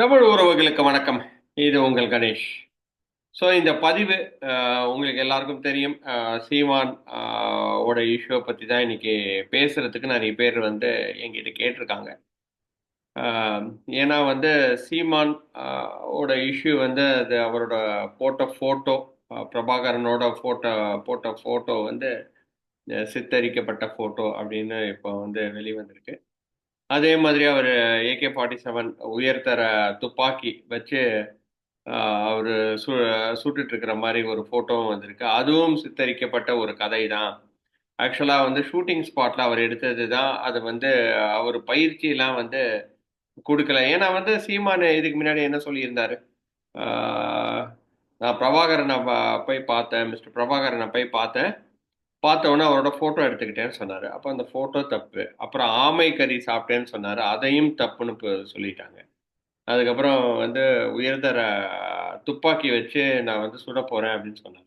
தமிழ் உறவுகளுக்கு வணக்கம். இது உங்கள் கணேஷ். ஸோ இந்த பதிவு உங்களுக்கு எல்லாருக்கும் தெரியும். சீமான் ஓட இஷ்யூவை பற்றி தான் இன்னைக்கு பேசுறதுக்கு நிறைய பேர் வந்து எங்கிட்ட கேட்டிருக்காங்க. ஏன்னா வந்து சீமான் ஓட இஷ்யூ வந்து அது அவரோட போட்ட ஃபோட்டோ பிரபாகரனோட ஃபோட்டோ போட்ட ஃபோட்டோ வந்து சித்தரிக்கப்பட்ட ஃபோட்டோ அப்படின்னு இப்போ வந்து வெளிவந்திருக்கு. அதே மாதிரி அவர் ஏகே ஃபார்ட்டி செவன் உயர்தர துப்பாக்கி வச்சு அவர் சு சுட்டுட்டு இருக்கிற மாதிரி ஒரு ஃபோட்டோவும் வந்திருக்கு. அதுவும் சித்தரிக்கப்பட்ட ஒரு கதை தான் ஆக்சுவலாக வந்து ஷூட்டிங் ஸ்பாட்டில் அவர் எடுத்தது தான் அது வந்து அவர் பயிற்சியெலாம் வந்து கொடுக்கல. ஏன்னா வந்து சீமான் இதுக்கு முன்னாடி என்ன சொல்லியிருந்தாரு? நான் பிரபாகரனை போய் பார்த்தேன் மிஸ்டர் பிரபாகரனை போய் பார்த்தேன். பார்த்தோன்னே அவரோட ஃபோட்டோ எடுத்துக்கிட்டேன்னு சொன்னார். அப்போ அந்த ஃபோட்டோ தப்பு. அப்புறம் ஆமை கறி சாப்பிட்டேன்னு சொன்னார். அதையும் தப்புன்னு சொல்லிட்டாங்க. அதுக்கப்புறம் வந்து உயர்தர துப்பாக்கி வச்சு நான் வந்து சுட போகிறேன் அப்படின்னு சொன்னார்.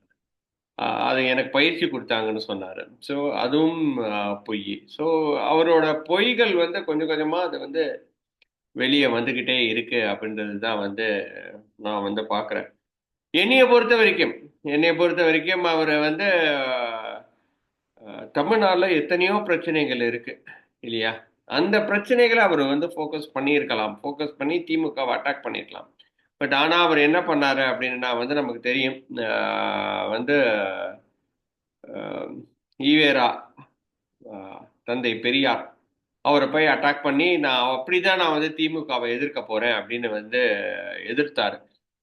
அது எனக்கு பயிற்சி கொடுத்தாங்கன்னு சொன்னார். ஸோ அதுவும் பொய். ஸோ அவரோட பொய்கள் வந்து கொஞ்சம் கொஞ்சமாக அது வந்து வெளியே வந்துக்கிட்டே இருக்கு அப்படின்றது தான் வந்து நான் வந்து பார்க்குறேன் என்னையை பொறுத்த வரைக்கும் என்னையை பொறுத்த வரைக்கும் அவர் வந்து தமிழ்நாட்டில் எத்தனையோ பிரச்சனைகள் இருக்கு இல்லையா? அந்த பிரச்சனைகளை அவர் வந்து ஃபோக்கஸ் பண்ணியிருக்கலாம். ஃபோக்கஸ் பண்ணி திமுகவை அட்டாக் பண்ணியிருக்கலாம். பட் ஆனால் அவர் என்ன பண்ணாரு அப்படின்னா வந்து நமக்கு தெரியும் வந்து ஈவேரா தந்தை பெரியார் அவரை போய் அட்டாக் பண்ணி நான் அப்படி தான் நான் வந்து திமுகவை எதிர்க்க போகிறேன் அப்படின்னு வந்து எதிர்த்தாரு.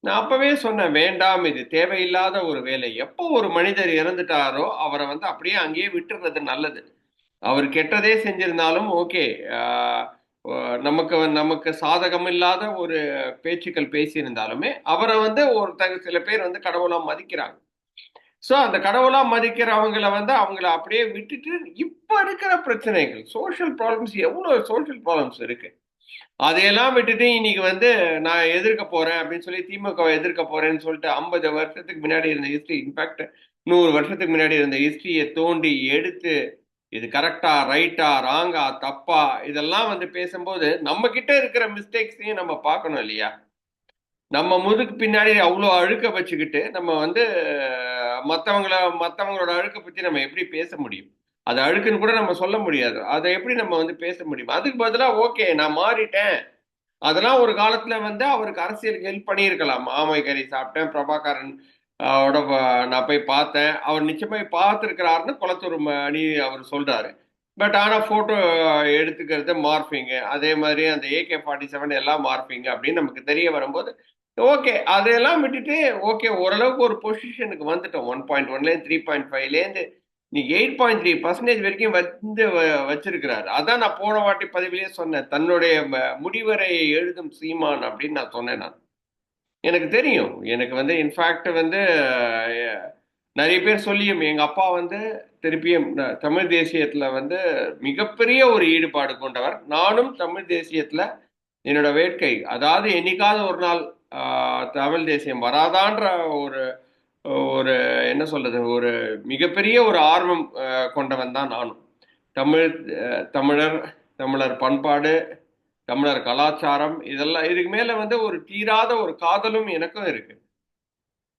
நான் அப்பவே சொன்னேன் வேண்டாம் இது தேவையில்லாத ஒரு வேலை. எப்போ ஒரு மனிதர் இறந்துட்டாரோ அவரை வந்து அப்படியே அங்கேயே விட்டுறது நல்லது. அவர் கெட்டதே செஞ்சிருந்தாலும் ஓகே நமக்கு நமக்கு சாதகம் இல்லாத ஒரு பேச்சுக்கள் பேசியிருந்தாலுமே அவரை வந்து ஒரு த- சில பேர் வந்து கடவுளா மதிக்கிறாங்க. ஸோ அந்த கடவுளா மதிக்கிறவங்களை வந்து அவங்கள அப்படியே விட்டுட்டு இப்போ இருக்கிற பிரச்சனைகள் சோஷியல் ப்ராப்ளம்ஸ் எவ்வளோ சோஷியல் ப்ராப்ளம்ஸ் இருக்குது அதையெல்லாம் விட்டுட்டு இன்னைக்கு வந்து நான் எதிர்க்க போறேன் அப்படின்னு சொல்லி திமுகவை எதிர்க்க போறேன்னு சொல்லிட்டு ஐம்பது வருஷத்துக்கு முன்னாடி இருந்த ஹிஸ்டரி இன்ஃபேக்ட் நூறு வருஷத்துக்கு முன்னாடி இருந்த ஹிஸ்டரியை தோண்டி எடுத்து இது கரெக்டா ரைட்டா ராங்கா தப்பா இதெல்லாம் வந்து பேசும்போது நம்ம கிட்ட இருக்கிற மிஸ்டேக்ஸையும் நம்ம பார்க்கணும் இல்லையா? நம்ம முதுக்கு பின்னாடி அவ்வளோ அழுக்க வச்சுக்கிட்டு நம்ம வந்து மற்றவங்கள மற்றவங்களோட அழுக்க பற்றி நம்ம எப்படி பேச முடியும்? அது அழுக்குன்னு கூட நம்ம சொல்ல முடியாது. அதை எப்படி நம்ம வந்து பேச முடியும்? அதுக்கு பதிலாக ஓகே நான் மாறிட்டேன். அதெல்லாம் ஒரு காலத்துல வந்து அவருக்கு அரசியலுக்கு ஹெல்ப் பண்ணியிருக்கலாம். ஆமை கறி சாப்பிட்டேன் பிரபாகரன் ஓட நான் போய் பார்த்தேன். அவர் நிச்சயமாக பார்த்துருக்கிறாருன்னு குளத்தூர் மணி அவர் சொல்றாரு. பட் ஆனால் ஃபோட்டோ எடுத்துக்கிறது மார்பிங்கு அதே மாதிரி அந்த ஏகே ஃபார்ட்டி செவன் எல்லாம் மார்பிங் அப்படின்னு நமக்கு தெரிய வரும்போது ஓகே அதையெல்லாம் விட்டுட்டு ஓகே ஓரளவுக்கு ஒரு பொசிஷனுக்கு வந்துட்டோம். ஒன் பாயிண்ட் ஒன்லேருந்து த்ரீ பாயிண்ட் ஃபைவ்லேருந்து நீங்க எயிட் பாயிண்ட் த்ரீ பர்சன்டேஜ் வரைக்கும் வந்து வ- வச்சிருக்கிறாரு. அதான் நான் போன வாட்டி பதிவிலேயே சொன்னேன். தன்னுடைய முடிவரை எழுதும் சீமான் அப்படின்னு நான் சொன்னேன் நான். எனக்கு தெரியும். எனக்கு வந்து இன்ஃபேக்ட் வந்து நிறைய பேர் சொல்லியும் எங்க அப்பா வந்து திருப்பியும் தமிழ் தேசியத்துல வந்து மிகப்பெரிய ஒரு ஈடுபாடு கொண்டவர். நானும் தமிழ் தேசியத்துல என்னோட வேட்கை. அதாவது என்னைக்காவது ஒரு நாள் தமிழ் தேசியம் வராதான்ற ஒரு ஒரு என்ன சொல்றது ஒரு மிகப்பெரிய ஒரு ஆர்வம் கொண்டவன் தான் நானும். தமிழ் தமிழர் தமிழர் பண்பாடு தமிழர் கலாச்சாரம் இதெல்லாம் இதுக்கு மேல வந்து ஒரு தீராத ஒரு காதலும் எனக்கும் இருக்கு.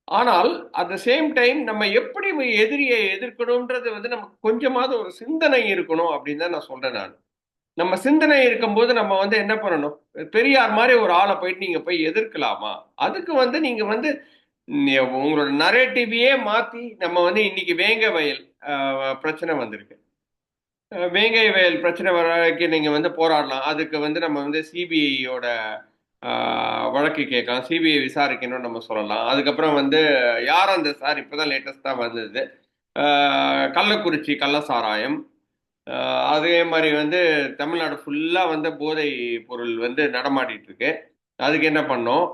ஆனால் அட் த சேம் டைம் நம்ம எப்படி எதிரியை எதிர்க்கணும்ன்றது வந்து நமக்கு கொஞ்சமாவது ஒரு சிந்தனை இருக்கணும் அப்படின்னு தான் நான் சொல்றேன் நான். நம்ம சிந்தனை இருக்கும்போது நம்ம வந்து என்ன பண்ணணும்? பெரியார் மாதிரி ஒரு ஆளை போயிட்டு நீங்க போய் எதிர்க்கலாமா? அதுக்கு வந்து நீங்க வந்து உங்களோட நரேட்டிவையே மாத்தி நம்ம வந்து இன்னைக்கு வேங்க வயல் பிரச்சனை வந்திருக்கு. வேங்கை வயல் பிரச்சனை வரைக்கும் நீங்க வந்து போராடலாம். அதுக்கு வந்து நம்ம வந்து சிபிஐயோட வழக்கு கேட்கலாம். சிபிஐ விசாரிக்கணும்னு நம்ம சொல்லலாம். அதுக்கப்புறம் வந்து யார் அந்த சார் இப்போதான் லேட்டஸ்ட்டாக வந்தது. கள்ளக்குறிச்சி கள்ள சாராயம் அதே மாதிரி வந்து தமிழ்நாடு ஃபுல்லாக வந்து போதை பொருள் வந்து நடமாடிட்டு இருக்கு. அதுக்கு என்ன பண்ணோம்?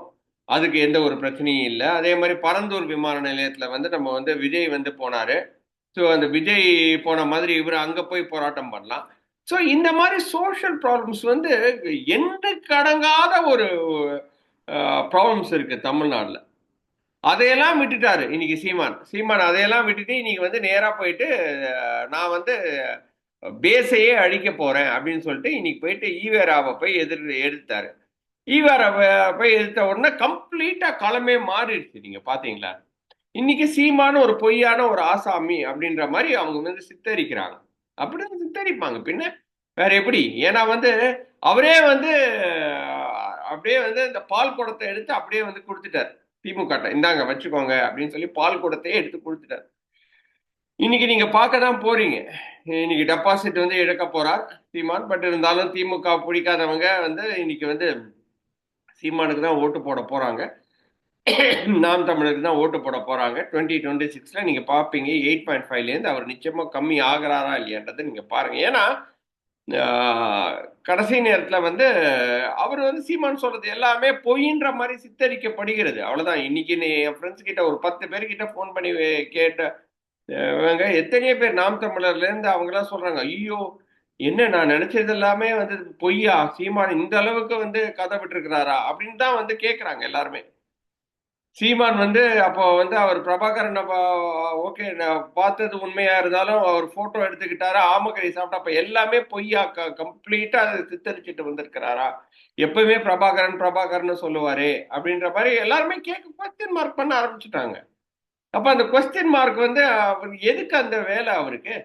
அதுக்கு எந்த ஒரு பிரச்சனையும் இல்லை. அதே மாதிரி பரந்தூர் விமான நிலையத்தில் வந்து நம்ம வந்து விஜய் வந்து போனார். ஸோ அந்த விஜய் போன மாதிரி இவர் அங்கே போய் போராட்டம் பண்ணலாம். ஸோ இந்த மாதிரி சோஷியல் ப்ராப்ளம்ஸ் வந்து என்று கடங்காத ஒரு ப்ராப்ளம்ஸ் இருக்கு தமிழ்நாட்டில். அதையெல்லாம் விட்டுட்டாரு இன்னைக்கு சீமான். சீமான் அதையெல்லாம் விட்டுட்டு இன்னைக்கு வந்து நேராக போயிட்டு நான் வந்து பேஸையே அழிக்க போறேன் அப்படின்னு சொல்லிட்டு இன்னைக்கு போயிட்டு ஈவேராவை போய் எதிர் எடுத்தாரு ஈவரை போய் எடுத்த உடனே கம்ப்ளீட்டா களமே மாறிடுச்சு நீங்க பாத்தீங்களா? இன்னைக்கு சீமான ஒரு பொய்யான ஒரு ஆசாமி அப்படின்ற மாதிரி அவங்க வந்து சித்தரிக்கிறாங்க. அப்படின்னு சித்தரிப்பாங்க. பின்ன வேற எப்படி? ஏன்னா வந்து அவரே வந்து அப்படியே வந்து இந்த பால் குடத்தை எடுத்து அப்படியே வந்து கொடுத்துட்டார். திமுக இந்தாங்க வச்சுக்கோங்க அப்படின்னு சொல்லி பால் குடத்தையே எடுத்து கொடுத்துட்டார். இன்னைக்கு நீங்க பார்க்க தான் போறீங்க. இன்னைக்கு டெபாசிட் வந்து இழக்க போறார் சீமான். பட் இருந்தாலும் திமுக பிடிக்காதவங்க வந்து இன்னைக்கு வந்து சீமானுக்கு தான் ஓட்டு போட போகிறாங்க நாம் தமிழருக்கு தான் ஓட்டு போட போகிறாங்க டுவெண்ட்டி டுவெண்ட்டி சிக்ஸில் நீங்கள் பார்ப்பீங்க எயிட் பாயிண்ட் ஃபைவ்லேருந்து அவர் நிச்சயமாக கம்மி ஆகிறாரா இல்லையான்றதை நீங்கள் பாருங்கள் ஏன்னா கடைசி நேரத்தில் வந்து அவர் வந்து சீமான் சொல்றது எல்லாமே பொய்ன்ற மாதிரி சித்தரிக்கப்படுகிறது. அவ்வளோதான் இன்னைக்கு நீ என் ஃப்ரெண்ட்ஸ் கிட்ட ஒரு பத்து பேர்கிட்ட ஃபோன் பண்ணி கேட்ட இவங்க எத்தனையோ பேர் நாம் தமிழர்லேருந்து அவங்களாம் சொல்கிறாங்க ஐயோ என்ன நான் நினைச்சது எல்லாமே வந்து பொய்யா? சீமான் இந்த அளவுக்கு வந்து கதை விட்டுருக்கிறாரா? அப்படின்னு தான் வந்து கேட்குறாங்க எல்லாருமே. சீமான் வந்து அப்போ வந்து அவர் பிரபாகரன் ஓகே நான் பார்த்தது உண்மையா இருந்தாலும் அவர் போட்டோ எடுத்துக்கிட்டாரா ஆமக்கறி சாப்பிட்டா அப்ப எல்லாமே பொய்யா? கம்ப்ளீட்டா அதை சித்தரிச்சுட்டு வந்திருக்கிறாரா? எப்பவுமே பிரபாகரன் பிரபாகரன் சொல்லுவாரு அப்படின்ற மாதிரி எல்லாருமே கேட்க கொஸ்டின் மார்க் பண்ண ஆரம்பிச்சுட்டாங்க. அப்ப அந்த கொஸ்டின் மார்க் வந்து அவர் எதுக்கு அந்த வேலை அவருக்கு?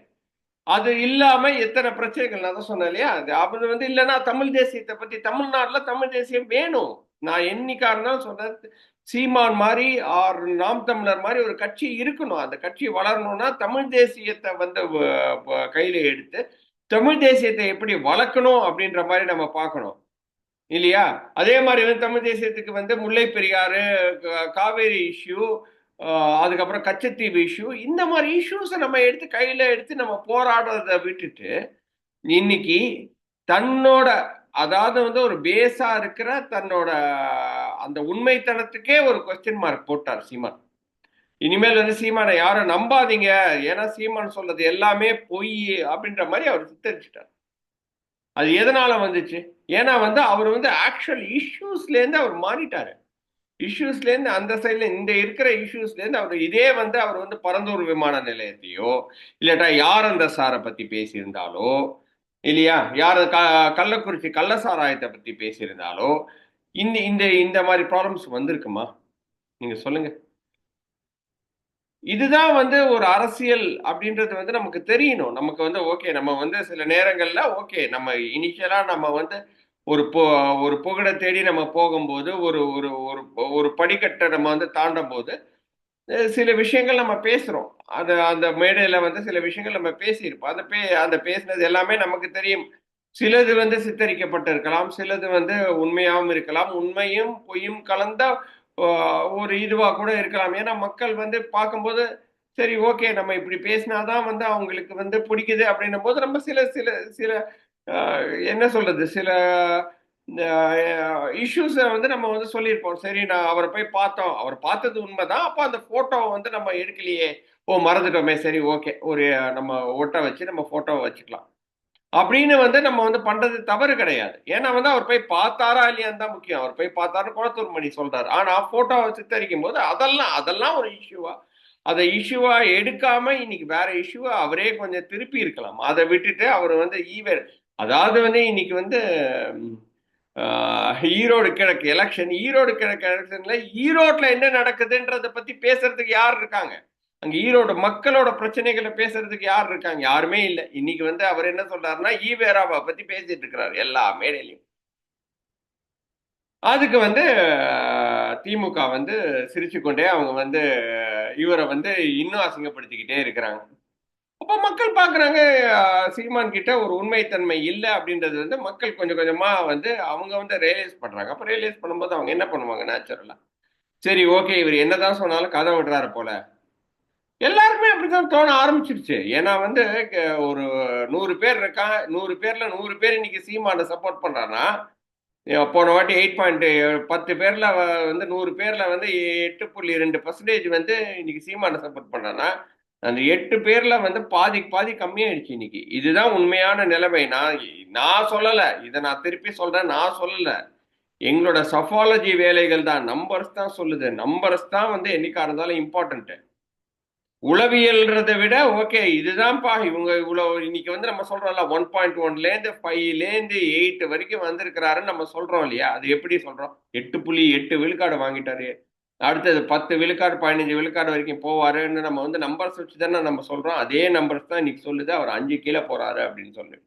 அது இல்லாம எத்தனை பிரச்சனைகள் நான் தான் சொன்னேன் இல்லையா? அது வந்து இல்லைன்னா தமிழ் தேசியத்தை பத்தி தமிழ்நாட்டுல தமிழ் தேசியம் வேணும். நான் என்னைக்கா இருந்தாலும் சொன்னது சீமான் மாதிரி ஆர் நாம் தமிழர் மாதிரி ஒரு கட்சி இருக்கணும். அந்த கட்சி வளரணும்னா தமிழ் தேசியத்தை வந்து கையில எடுத்து தமிழ் தேசியத்தை எப்படி வளர்க்கணும் அப்படின்ற மாதிரி நம்ம பார்க்கணும். இல்லையா? அதே மாதிரி வந்து தமிழ் தேசியத்துக்கு வந்து முல்லை பெரியாறு காவேரி இஷ்யூ அதுக்கப்புறம் கச்சத்தீவு இஷ்யூ இந்த மாதிரி இஷ்யூஸை நம்ம எடுத்து கையில் எடுத்து நம்ம போராடுறத விட்டுட்டு இன்னைக்கு தன்னோட அதாவது வந்து ஒரு பேஸா இருக்கிற தன்னோட அந்த உண்மைத்தனத்துக்கே ஒரு கொஸ்டின் மார்க் போட்டார் சீமான். இனிமேல் வந்து சீமானை யாரும் நம்பாதீங்க. ஏன்னா சீமான் சொல்றது எல்லாமே பொய் அப்படின்ற மாதிரி அவர் சித்தரிச்சிட்டார். அது எதனால வந்துச்சு? ஏன்னா வந்து அவர் வந்து ஆக்சுவல் இஷ்யூஸ்லேருந்து அவர் மாறிட்டாரு. இஷ்யூஸ்ல இருந்து அந்த சைட்ல இந்த இருக்கிற இஷ்யூஸ்ல இருந்து அவர் இதே வந்து அவர் வந்து பரந்தூர் விமான நிலையத்தையோ இல்லாட்டா யார் அந்த சாரை பத்தி பேசியிருந்தாலோ இல்லையா? யார் க கள்ளக்குறிச்சி கள்ள சாராயத்தை பத்தி பேசியிருந்தாலோ இந்த இந்த இந்த மாதிரி ப்ராப்ளம்ஸ் வந்திருக்குமா? நீங்க சொல்லுங்க. இதுதான் வந்து ஒரு அரசியல் அப்படின்றது வந்து நமக்கு தெரியணும். நமக்கு வந்து ஓகே நம்ம வந்து சில நேரங்கள்ல ஓகே நம்ம இனிஷியலா நம்ம வந்து ஒரு போ ஒரு புகழை தேடி நம்ம போகும்போது ஒரு ஒரு ஒரு ஒரு படிக்கட்டை நம்ம வந்து தாண்டும் போது சில விஷயங்கள் நம்ம பேசுகிறோம் அது அந்த மேடையில் வந்து சில விஷயங்கள் நம்ம பேசியிருப்போம். அந்த பே அந்த பேசினது எல்லாமே நமக்கு தெரியும். சிலது வந்து சித்தரிக்கப்பட்டிருக்கலாம். சிலது வந்து உண்மையாகவும் இருக்கலாம். உண்மையும் பொய்யும் கலந்த ஒரு இதுவாக கூட இருக்கலாம். ஏன்னா மக்கள் வந்து பார்க்கும்போது சரி ஓகே நம்ம இப்படி பேசினாதான் வந்து அவங்களுக்கு வந்து பிடிக்குது அப்படின்னும் போது நம்ம சில சில சில என்ன சொல்றது? சில இஷ்யூஸை வந்து நம்ம வந்து சொல்லியிருப்போம். சரி நான் அவரை போய் பார்த்தோம். அவர் பார்த்தது உண்மைதான். அப்போ அந்த ஃபோட்டோவை வந்து நம்ம எடுக்கலையே. ஓ மறந்துட்டோமே. சரி ஓகே. ஒரு நம்ம ஒட்டை வச்சு நம்ம ஃபோட்டோவை வச்சுக்கலாம். அப்படின்னு வந்து நம்ம வந்து பண்றது தவறு கிடையாது. ஏன்னா வந்து அவர் போய் பார்த்தாரா இல்லையான்னு தான் முக்கியம். அவர் போய் பார்த்தாரு குளத்தூர் மணி சொல்றாரு. ஆனா போட்டோவை சித்தரிக்கும் போது அதெல்லாம் அதெல்லாம் ஒரு இஷ்யூவா அதை இஷ்யூவா எடுக்காம இன்னைக்கு வேற இஷ்யூவா அவரே கொஞ்சம் திருப்பி இருக்கலாம். அதை விட்டுட்டு அவர் வந்து ஈவர் அதாவது வந்து இன்னைக்கு வந்து ஈரோடு கிழக்கு எலெக்ஷன் ஈரோடு கிழக்கு எலெக்ஷன்ல ஈரோட்ல என்ன நடக்குதுன்றத பத்தி பேசுறதுக்கு யார் இருக்காங்க? அங்க ஈரோடு மக்களோட பிரச்சனைகளை பேசுறதுக்கு யார் இருக்காங்க? யாருமே இல்லை. இன்னைக்கு வந்து அவர் என்ன சொல்றாருன்னா ஈவேராவை பத்தி பேசிட்டு இருக்கிறாரு எல்லா மேடையிலையும். அதுக்கு வந்து திமுக வந்து சிரிச்சு கொண்டே அவங்க வந்து இவரை வந்து இன்னும் அசிங்கப்படுத்திக்கிட்டே இருக்கிறாங்க. அப்ப மக்கள் பாக்குறாங்க சீமான் கிட்ட ஒரு உண்மைத்தன்மை இல்லை அப்படின்றது வந்து மக்கள் கொஞ்சம் கொஞ்சமா வந்து அவங்க வந்து ரியலைஸ் பண்றாங்க. அப்ப ரியலைஸ் பண்ணும்போது அவங்க என்ன பண்ணுவாங்க நேச்சுரலா சரி ஓகே இவர் என்னதான் சொன்னாலும் கதை விடுறாரு போல. எல்லாருக்குமே அப்படிதான் தோண ஆரம்பிச்சிருச்சு. ஏன்னா வந்து ஒரு நூறு பேர் இருக்கான் நூறு பேர்ல நூறு பேர் இன்னைக்கு சீமானை சப்போர்ட் பண்றான்னா போன வாட்டி எயிட் பாயிண்ட் பத்து பேர்ல வந்து நூறு பேர்ல வந்து எட்டு புள்ளி ரெண்டு பர்சன்டேஜ் வந்து இன்னைக்கு சீமான சப்போர்ட் பண்றான்னா அந்த எட்டு பேர்ல வந்து பாதிக்கு பாதி கம்மியாயிடுச்சு இன்னைக்கு. இதுதான் உண்மையான நிலைமை. நான் நான் சொல்லலை. இதை நான் திருப்பி சொல்றேன். நான் சொல்லலை. எங்களோட சஃபாலஜி வேலைகள் தான். நம்பர்ஸ் தான் சொல்லுது. நம்பர்ஸ் தான் வந்து என்னைக்கா இருந்தாலும் இம்பார்ட்டன்ட்டு உளவியல்ன்றதை விட ஓகே இதுதான்ப்பா. இவங்க இவ்வளோ இன்னைக்கு வந்து நம்ம சொல்றோம்ல ஒன் பாயிண்ட் ஒன்லேருந்து ஃபைவ்லேருந்து எயிட் வரைக்கும் வந்திருக்கிறாருன்னு நம்ம சொல்றோம் இல்லையா? அது எப்படி சொல்றோம்? எட்டு புள்ளி எட்டு விழுக்காடு வாங்கிட்டாரு. அடுத்தது பத்து விழுக்காடு பதினஞ்சு விழுக்காடு வரைக்கும் போவாருன்னு நம்ம வந்து நம்பர்ஸ் வச்சு தானே நம்ம சொல்றோம். அதே நம்பர்ஸ் தான் இன்னைக்கு சொல்லுது. அவர் அஞ்சு கீழே போறாரு அப்படின்னு சொல்லி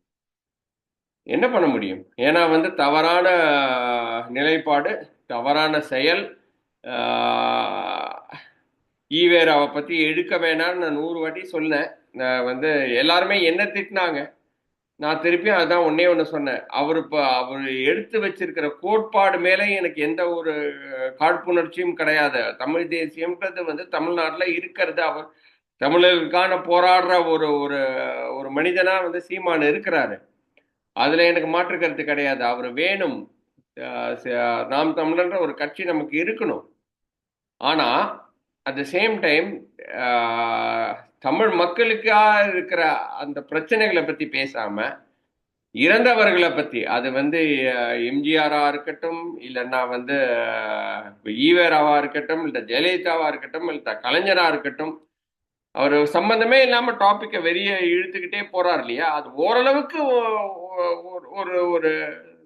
என்ன பண்ண முடியும்? ஏன்னா வந்து தவறான நிலைப்பாடு தவறான செயல் ஈவேராவை பற்றி எடுக்க வேணாம்னு நான் நூறு வாட்டி சொன்னேன். நான் வந்து எல்லாருமே என்ன திட்டினாங்க? நான் திருப்பியும் அதான் ஒன்னே ஒன்று சொன்னேன். அவர் இப்போ அவர் எடுத்து வச்சிருக்கிற கோட்பாடு மேலே எனக்கு எந்த ஒரு காழ்ப்புணர்ச்சியும் கிடையாது. தமிழ் தேசியம்ன்றது வந்து தமிழ்நாட்டில் இருக்கிறது. அவர் தமிழர்களுக்கான போராடுற ஒரு ஒரு ஒரு மனிதனாக வந்து சீமான் இருக்கிறாரு. அதில் எனக்கு மாற்று கருத்து கிடையாது. அவர் வேணும். நாம் தமிழன்ற ஒரு கட்சி நமக்கு இருக்கணும். ஆனால் at the same time Tamil மக்களுக்காக இருக்கிற அந்த பிரச்சனைகளை பற்றி பேசாமல் இறந்தவர்களை பற்றி அது வந்து எம்ஜிஆராக இருக்கட்டும் இல்லைன்னா வந்து ஈவேராவா இருக்கட்டும் இல்லை ஜெயலலிதாவாக இருக்கட்டும் இல்லை கலைஞராக இருக்கட்டும் அவர் சம்பந்தமே இல்லாமல் டாப்பிக்கை வெளியே இழுத்துக்கிட்டே போறார் இல்லையா? அது ஓரளவுக்கு ஒரு ஒரு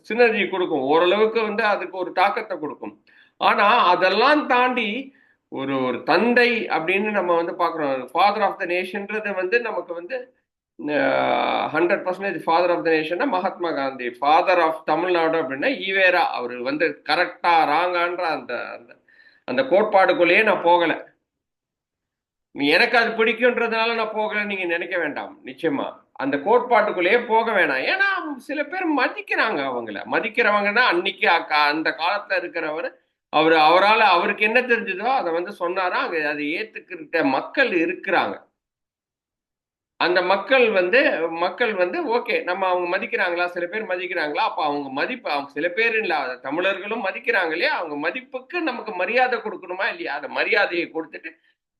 சினர்ஜி கொடுக்கும். ஓரளவுக்கு வந்து அதுக்கு ஒரு தாக்கத்தை கொடுக்கும். ஆனால் அதெல்லாம் தாண்டி ஒரு ஒரு தந்தை அப்படின்னு நம்ம வந்து பார்க்குறோம். ஃபாதர் ஆஃப் த நேஷன்றது வந்து நமக்கு வந்து hundred percentage father of the நேஷன்னா Mahatma Gandhi. Father of Tamil Nadu அப்படின்னா ஈவேரா. அவர் வந்து கரெக்டா ராங்கான்ற அந்த அந்த அந்த கோட்பாடுக்குள்ளேயே நான் போகலை. எனக்கு அது பிடிக்குன்றதுனால நான் போகலை நீங்க நினைக்க வேண்டாம். நிச்சயமா. அந்த கோட்பாட்டுக்குள்ளேயே போக வேணாம். ஏன்னா சில பேர் மதிக்கிறாங்க அவங்கள. மதிக்கிறவங்கன்னா அன்னைக்கு அந்த காலத்துல இருக்கிறவர் அவர் அவரால் அவருக்கு என்ன தெரிஞ்சதோ அதை வந்து சொன்னாரா? அங்கே அதை ஏற்றுக்கிட்ட மக்கள் இருக்கிறாங்க. அந்த மக்கள் வந்து மக்கள் வந்து ஓகே நம்ம அவங்க மதிக்கிறாங்களா? சில பேர் மதிக்கிறாங்களா? அப்போ அவங்க மதிப்பு அவங்க சில பேர் இல்லை தமிழர்களும் மதிக்கிறாங்க இல்லையா? அவங்க மதிப்புக்கு நமக்கு மரியாதை கொடுக்கணுமா இல்லையா? அந்த மரியாதையை கொடுத்துட்டு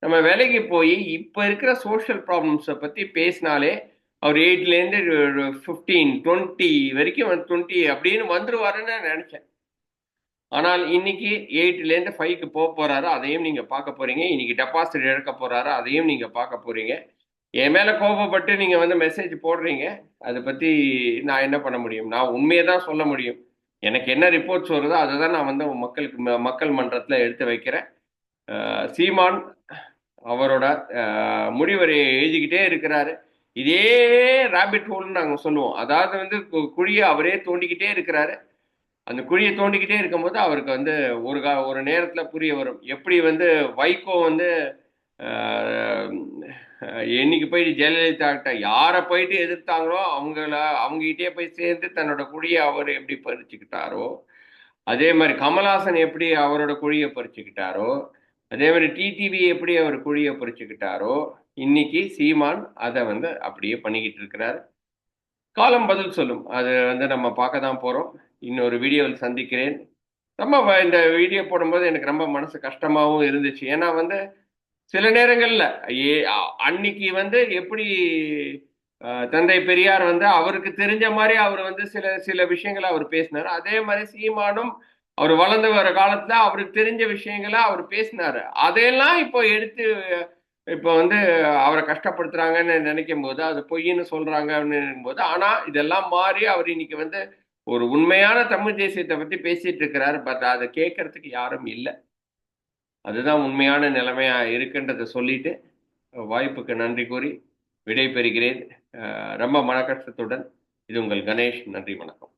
நம்ம விலைக்கு போய் இப்போ இருக்கிற சோஷியல் ப்ராப்ளம்ஸை பற்றி பேசினாலே அவர் எயிட்லேருந்து ஃபிஃப்டீன் டுவெண்ட்டி வரைக்கும் டுவெண்ட்டி அப்படின்னு வந்துருவாருன்னு நினச்சேன். ஆனால் இன்னைக்கு எயிட்லேருந்து ஃபைவ்க்கு போக போறாரு அதையும் நீங்கள் பார்க்க போகிறீங்க இன்னைக்கு டெபாசிட் இழக்க போறாரு அதையும் நீங்கள் பார்க்க போகிறீங்க என் மேலே கோபப்பட்டு நீங்கள் வந்து மெசேஜ் போடுறீங்க. அதை பற்றி நான் என்ன பண்ண முடியும்? நான் உண்மையை தான் சொல்ல முடியும். எனக்கு என்ன ரிப்போர்ட்ஸ் வருதோ அதை தான் நான் வந்து மக்களுக்கு மக்கள் மன்றத்தில் எடுத்து வைக்கிறேன். சீமான் அவரோட முடிவரை எழுதிக்கிட்டே இருக்கிறாரு. இதே ரேபிட் ஹோல்னு நாங்கள் சொல்லுவோம். அதாவது வந்து குழியை அவரே தோண்டிக்கிட்டே இருக்கிறாரு. அந்த குழியை தோண்டிக்கிட்டே இருக்கும்போது அவருக்கு வந்து ஒரு கா ஒரு நேரத்தில் புரிய வரும். எப்படி வந்து வைகோ வந்து என்னைக்கு போயிட்டு ஜெயலலிதாக்கிட்ட யாரை போயிட்டு எதிர்த்தாங்களோ அவங்கள அவங்ககிட்டயே போய் சேர்ந்து தன்னோட குழியை அவர் எப்படி பறிச்சுக்கிட்டாரோ அதே மாதிரி கமல்ஹாசன் எப்படி அவரோட குழியை பறிச்சுக்கிட்டாரோ அதே மாதிரி டிடிவி எப்படி அவர் குழியை பறிச்சுக்கிட்டாரோ இன்னைக்கு சீமான் அதை வந்து அப்படியே பண்ணிக்கிட்டு இருக்கிறார். காலம் பதில் சொல்லும். அது வந்து நம்ம பார்க்க தான் போகிறோம் இன்னொரு வீடியோவில் சந்திக்கிறேன். ரொம்ப இந்த வீடியோ போடும்போது எனக்கு ரொம்ப மனசு கஷ்டமாகவும் இருந்துச்சு. ஏன்னா வந்து சில நேரங்களில் ஏ அன்னைக்கு வந்து எப்படி தந்தை பெரியார் வந்து அவருக்கு தெரிஞ்ச மாதிரி அவர் வந்து சில சில விஷயங்களை அவர் பேசினார். அதே மாதிரி சீமானும் அவர் வளர்ந்து வர காலத்துல அவருக்கு தெரிஞ்ச விஷயங்களை அவர் பேசினாரு. அதையெல்லாம் இப்போ எடுத்து இப்போ வந்து அவரை கஷ்டப்படுத்துறாங்கன்னு நினைக்கும் போது அது பொய்ன்னு அப்படின்னு போது ஆனா இதெல்லாம் மாறி அவர் இன்னைக்கு வந்து ஒரு உண்மையான தமிழ் தேசியத்தை பத்தி பேசிட்டு இருக்கிறாரு பட் அதை கேட்கறதுக்கு யாரும் இல்லை. அதுதான் உண்மையான நிலைமையா இருக்குன்றத சொல்லிட்டு வாய்ப்புக்கு நன்றி கூறி விடை பெறுகிறேன் ரொம்ப மன கஷ்டத்துடன் இது உங்கள் கணேஷ். நன்றி வணக்கம்.